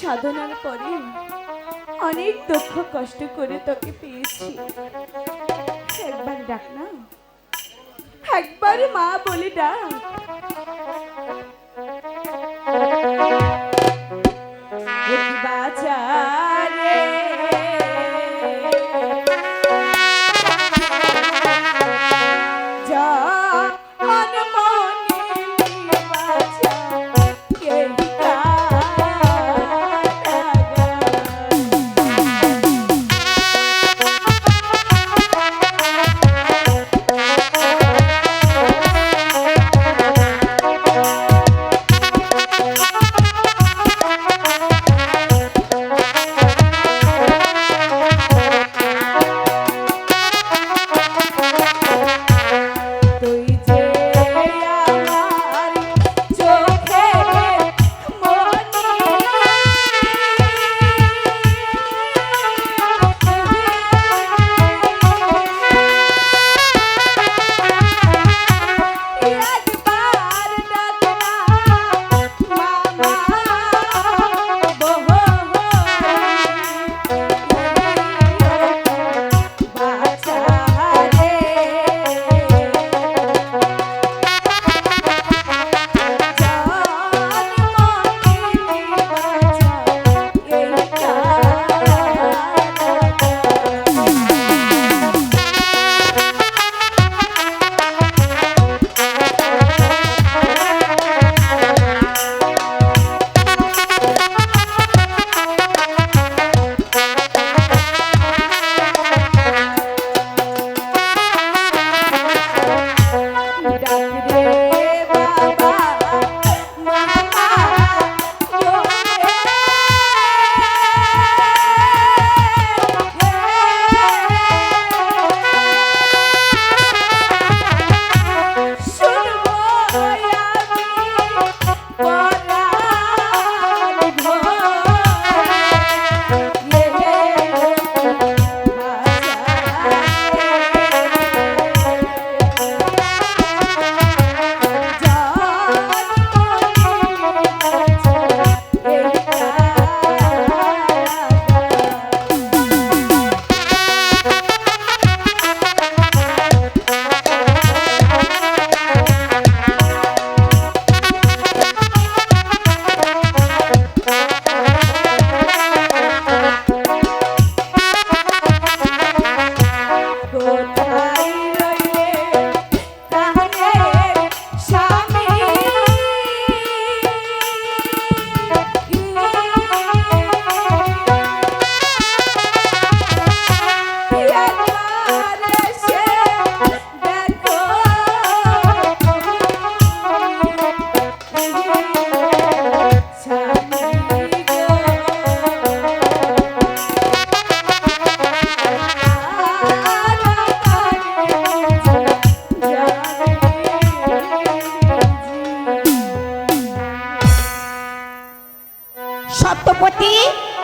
সাধনার পরে অনেক দুঃখ কষ্ট করে তোকে পেয়েছি। একবার মা বলে ডাক। সেনাপতি